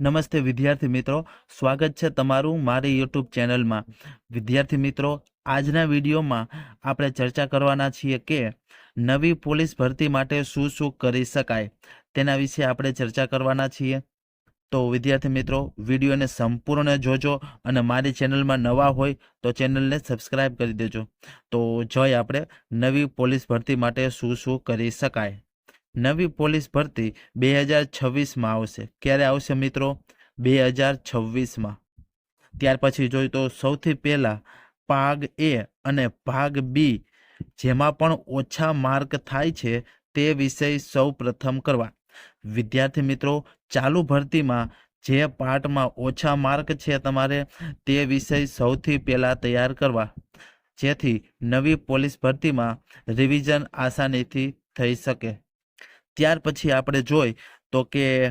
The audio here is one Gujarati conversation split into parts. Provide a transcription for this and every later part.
નમસ્તે વિદ્યાર્થી મિત્રો, સ્વાગત છે તમારું મારી યુટ્યુબ ચેનલમાં. વિદ્યાર્થી મિત્રો, આજના વિડીયોમાં આપણે ચર્ચા કરવાના છીએ કે નવી પોલીસ ભરતી માટે શું શું કરી શકાય, તેના વિશે આપણે ચર્ચા કરવાના છીએ. તો વિદ્યાર્થી મિત્રો, વિડીયોને સંપૂર્ણ જોજો અને મારી ચેનલમાં નવા હોય તો ચેનલને સબસ્ક્રાઈબ કરી દેજો. તો જોઈ આપણે નવી પોલીસ ભરતી માટે શું શું કરી શકાય. નવી પોલીસ ભરતી બે હજાર છવ્વીસમાં આવશે. ક્યારે આવશે મિત્રો? બે હજાર છવ્વીસમાં. ત્યાર પછી જોઈએ તો સૌથી પહેલાં ભાગ એ અને ભાગ બી જેમાં પણ ઓછા માર્ક થાય છે તે વિષય સૌ પ્રથમ કરવા. વિદ્યાર્થી મિત્રો, ચાલુ ભરતીમાં જે પાર્ટમાં ઓછા માર્ક છે તમારે તે વિષય સૌથી પહેલાં તૈયાર કરવા. જેથી નવી પોલીસ ભરતીમાં રિવિઝન આસાનીથી થઈ શકે. ત્યાર પછી આપણે જોઈ તો કે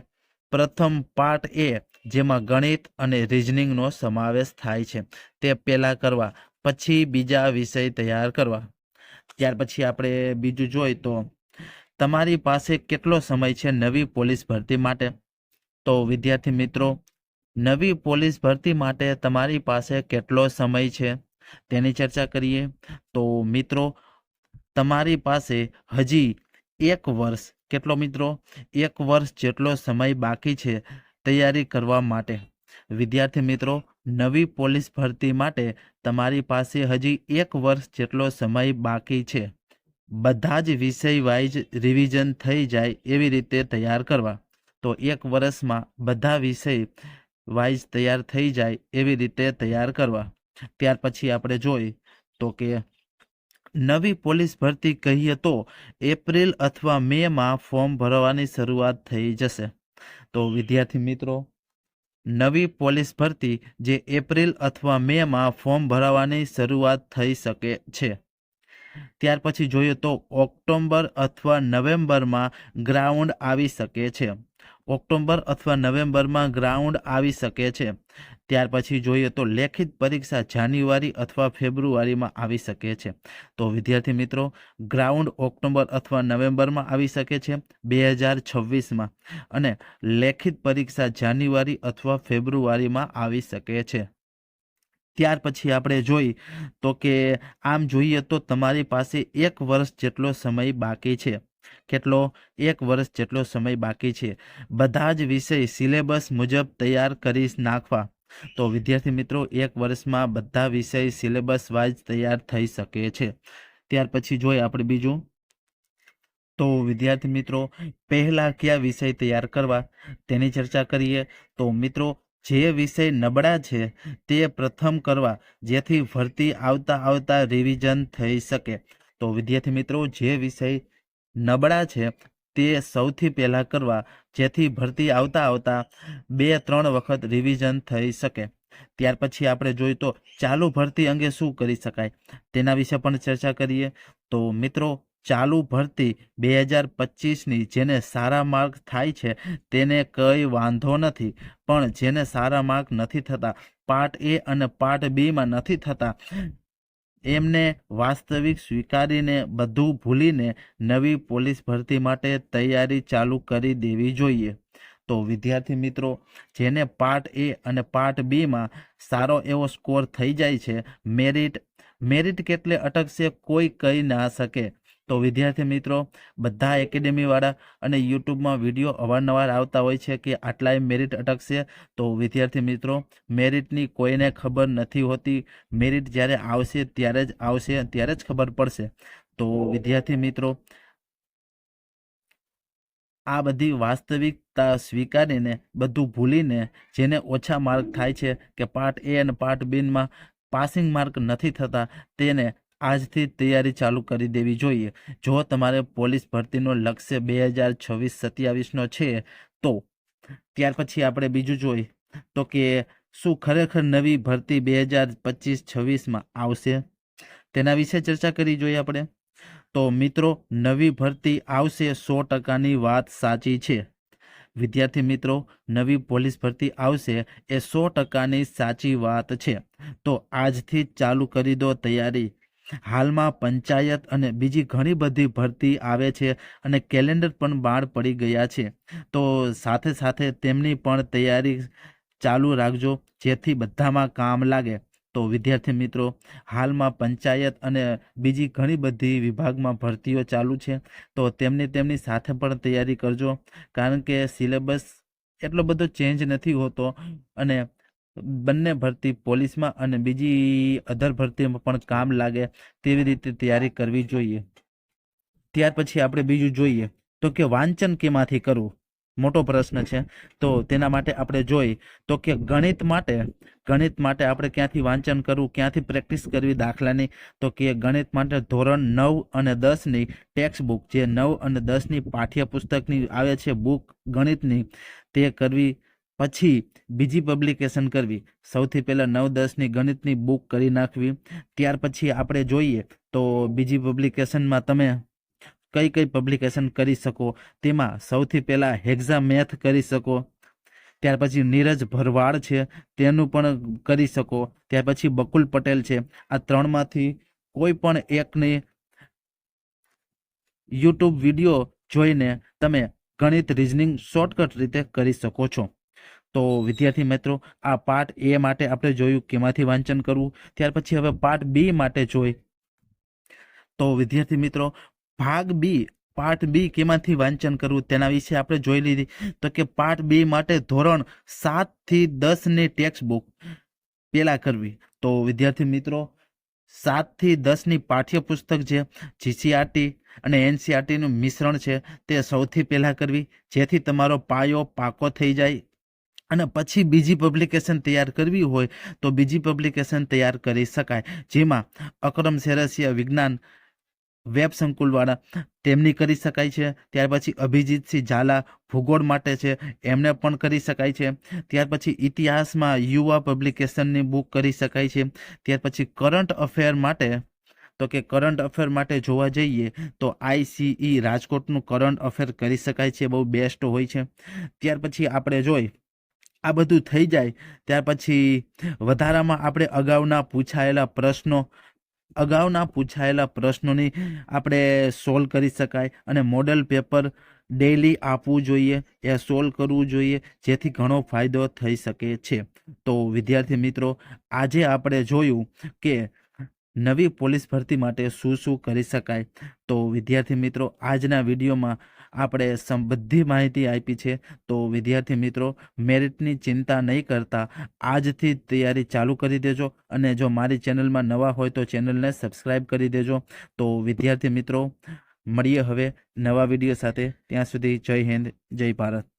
પ્રથમ પાર્ટ એ જેમાં ગણિત અને રિઝનિંગનો સમાવેશ થાય છે. તે પહેલાં કરવા, પછી બીજા વિષય તૈયાર કરવા. ત્યાર પછી આપણે બીજું જોઈ તો, તમારી પાસે કેટલો સમય છે નવી પોલીસ ભરતી માટે? તો વિદ્યાર્થી મિત્રો, નવી પોલીસ ભરતી માટે તમારી પાસે કેટલો સમય છે? તેની ચર્ચા કરીએ. તો મિત્રો, તમારી પાસે હજી એક વર્ષ કેટલો મિત્રો? એક વર્ષ જેટલો સમય બાકી છે તૈયારી કરવા માટે. વિદ્યાર્થી મિત્રો, નવી પોલીસ ભરતી માટે તમારી પાસે હજી એક વર્ષ જેટલો સમય બાકી છે. બધા જ વિષય વાઇઝ રિવિઝન થઈ જાય એવી રીતે તૈયાર કરવા. તો એક વર્ષમાં બધા વિષય વાઇઝ તૈયાર થઈ જાય એવી રીતે તૈયાર કરવા. ત્યાર પછી આપણે જોઈ તો કે નવી પોલીસ ભરતી કહીએ તો એપ્રિલ અથવા મેમાં ફોર્મ ભરવાની શરૂઆત થઈ જશે. તો વિદ્યાર્થી મિત્રો, નવી પોલીસ ભરતી જે એપ્રિલ અથવા મેમાં ફોર્મ ભરાવાની શરૂઆત થઈ શકે છે. ત્યાર પછી જોઈએ તો ઓક્ટોબર અથવા નવેમ્બરમાં ગ્રાઉન્ડ આવી શકે છે. ઓક્ટોબર અથવા નવેમ્બરમાં ગ્રાઉન્ડ આવી શકે છે. ત્યાર પછી જોઈએ તો લેખિત પરીક્ષા જાન્યુઆરી અથવા ફેબ્રુઆરીમાં આવી શકે છે. તો વિદ્યાર્થી મિત્રો, ગ્રાઉન્ડ ઓક્ટોબર અથવા નવેમ્બરમાં આવી શકે છે બે હજાર છવ્વીસમાં. અને લેખિત પરીક્ષા જાન્યુઆરી અથવા ફેબ્રુઆરીમાં આવી શકે છે. ત્યાર પછી આપણે જોઈ તો કે આમ જોઈએ તો તમારી પાસે એક વર્ષ જેટલો સમય બાકી છે. કેટલો એક વર્ષ જેટલો સમય બાકી છે. બધા જ વિષય સિલેબસ મુજબ તૈયાર કરી નાખવા. તો વિદ્યાર્થી મિત્રો, એક વર્ષમાં બધા વિષય સિલેબસ વાઇઝ તૈયાર થઈ શકે છે. ત્યાર પછી જોઈએ આપણે બીજું. તો વિદ્યાર્થી મિત્રો, પહેલા કયા વિષય તૈયાર કરવા? તેની ચર્ચા કરીએ. તો મિત્રો, જે વિષય નબળા છે તે પ્રથમ કરવા, જેથી ભરતી આવતા આવતા રિવિઝન થઈ શકે. તો વિદ્યાર્થી મિત્રો, જે વિષય નબળા છે, તે સૌથી પહેલાં કરવા, જેથી ભરતી આવતા આવતા બે ત્રણ વખત રિવિઝન થઈ શકે. ત્યાર પછી આપણે જોઈએ તો ચાલુ ભરતી અંગે શું કરી શકાય? તેના વિશે પણ ચર્ચા કરીએ. તો મિત્રો, ચાલુ ભરતી બે હજાર પચીસની જેને સારા માર્ક થાય છે, તેને કંઈ વાંધો નથી. પણ જેને સારા માર્ક નથી થતા, પાર્ટ એ અને પાર્ટ બીમાં નથી થતા એમને વાસ્તવિક સ્વીકારીને બધું ભૂલીને નવી પોલીસ ભરતી માટે તૈયારી ચાલુ કરી દેવી જોઈએ. તો વિદ્યાર્થી મિત્રો, જેને પાર્ટ એ અને પાર્ટ બીમાં સારો એવો સ્કોર થઈ જાય છે, મેરિટ મેરિટ કેટલે અટકશે કોઈ કહી ના શકે. તો વિદ્યાર્થી મિત્રો, બધા એકેડેમીવાળા અને યુટ્યુબમાં વીડિયો અવારનવાર આવતા હોય છે કે આટલાય મેરિટ અટકશે, તો વિદ્યાર્થી મિત્રો, મેરિટની કોઈને ખબર નથી હોતી. મેરિટ જ્યારે આવશે, ત્યારે જ આવશે, ત્યારે જ ખબર પડશે. તો વિદ્યાર્થી મિત્રો, આ બધી વાસ્તવિકતા સ્વીકારીને, બધું ભૂલીને, જેને ઓછા માર્ક થાય છે કે પાર્ટ એ અને પાર્ટ બીમાં પાસિંગ માર્ક નથી થતા, તેને આજથી તૈયારી ચાલુ કરી દેવી જોઈએ. જો તમારે પોલીસ ભરતીનો લક્ષ્ય બે હજાર છવ્વીસ સત્યાવીસનો છે, તો ત્યાર પછી આપણે બીજું જોઈ તો કે શું ખરેખર નવી ભરતી બે હજાર પચીસ છવ્વીસમાં આવશે? તેના વિશે ચર્ચા કરી જોઈએ આપણે. તો મિત્રો, નવી ભરતી આવશે સો ટકાની વાત સાચી છે. વિદ્યાર્થી મિત્રો, નવી પોલીસ ભરતી આવશે એ સો ટકાની સાચી વાત છે. તો આજથી ચાલુ કરી દો તૈયારી. હાલમાં પંચાયત અને બીજી ઘણી બધી ભરતી આવે છે અને કેલેન્ડર પણ બહાર પડી ગયા છે. તો સાથે સાથે તેમની પણ તૈયારી ચાલુ રાખજો, જેથી બધામાં કામ લાગે. તો વિદ્યાર્થી મિત્રો, હાલમાં પંચાયત અને બીજી ઘણી બધી વિભાગમાં ભરતીઓ ચાલુ છે. તો તેમની તેમની સાથે પણ તૈયારી કરજો, કારણ કે સિલેબસ એટલો બધો ચેન્જ નથી હોતો અને બંને ભરતી પોલીસમાં અને બીજી અધર ભરતીમાં પણ કામ લાગે તેવી રીતે તૈયારી કરવી જોઈએ. ત્યાર પછી આપણે બીજું જોઈએ, તો કે વાંચન કેમાંથી કરવું? મોટો પ્રશ્ન છે. તો તેના માટે આપણે જોઈ, તો કે ગણિત માટે ગણિત માટે આપણે ક્યાંથી વાંચન કરવું, ક્યાંથી પ્રેક્ટિસ કરવી દાખલાની? તો કે ગણિત માટે ધોરણ નવ અને દસની ટેક્સ્ટ બુક જે નવ અને દસની પાઠ્યપુસ્તકની આવે છે બુક ગણિતની, તે કરવી પછી બીજી પબ્લિકેશન કરવી. સૌથી પહેલાં નવ દસની ગણિતની બુક કરી નાખવી. ત્યાર પછી આપણે જોઈએ તો બીજી પબ્લિકેશનમાં તમે કઈ કઈ પબ્લિકેશન કરી શકો? તેમાં સૌથી પહેલાં હેક્ઝા મેથ કરી શકો. ત્યાર પછી નીરજ ભરવાડ છે, તેનું પણ કરી શકો. ત્યાર પછી બકુલ પટેલ છે. આ ત્રણમાંથી કોઈ પણ એકની યુટ્યુબ વીડિયો જોઈને તમે ગણિત રિઝનિંગ શોર્ટકટ રીતે કરી શકો છો. તો વિદ્યાર્થી મિત્રો, આ પાર્ટ એ માટે આપણે જોયું કેમાંથી વાંચન કરવું, ત્યાર પછી હવે પાર્ટ બી માટે જોઈ. તો વિદ્યાર્થી મિત્રો, ભાગ બી પાર્ટ બી કેમાંથી વાંચન કરવું તેના વિશે આપણે જોઈ લીધી. તો કે પાર્ટ બી માટે ધોરણ સાતથી દસની ટેક્સ્ટ બુક પેલા કરવી. તો વિદ્યાર્થી મિત્રો, સાતથી દસની પાઠ્યપુસ્તક છે જીસીઆરટી અને એનસીઆરટીનું મિશ્રણ છે તે સૌથી પહેલાં કરવી, જેથી તમારો પાયો પાકો થઈ જાય અને પછી બીજી પબ્લિકેશન તૈયાર કરવી હોય તો બીજી પબ્લિકેશન તૈયાર કરી શકાય. જેમાં અક્રમ સેરસિયા વિજ્ઞાન વેબ સંકુલવાળા તેમની કરી શકાય છે. ત્યાર પછી અભિજીતસિંહ ઝાલા ભૂગોળ માટે છે. એમને પણ કરી શકાય છે. ત્યાર પછી ઇતિહાસમાં યુવા પબ્લિકેશનની બુક કરી શકાય છે. ત્યાર પછી કરંટ અફેર માટે, તો કે કરંટ અફેર માટે જોવા જઈએ તો આઈસીઈ રાજકોટનું કરંટ અફેર કરી શકાય છે. બહુ બેસ્ટ હોય છે. ત્યાર પછી આપણે જોઈ આ બધું થઈ જાય, ત્યાર પછી વધારામાં આપણે અગાઉના પૂછાયેલા પ્રશ્નો, અગાઉના પૂછાયેલા પ્રશ્નોની આપણે સોલ્વ કરી શકાય અને મોડલ પેપર ડેઈલી આપવું જોઈએ, એ સોલ્વ કરવું જોઈએ, જેથી ઘણો ફાયદો થઈ શકે છે. તો વિદ્યાર્થી મિત્રો, આજે આપણે જોયું કે નવી પોલીસ ભરતી માટે શું શું કરી શકાય. તો વિદ્યાર્થી મિત્રો, આજના વિડીયોમાં આપણે બધી માહિતી આપી છે. તો વિદ્યાર્થી મિત્રો, મેરિટની ચિંતા નહીં કરતા. આજથી તૈયારી ચાલુ કરી દેજો અને જો મારી ચેનલમાં નવા હોય તો ચેનલને સબસ્ક્રાઈબ કરી દેજો. તો વિદ્યાર્થી મિત્રો, મળીએ હવે નવા વીડિયો સાથે. ત્યાં સુધી જય હિન્દ, જય ભારત.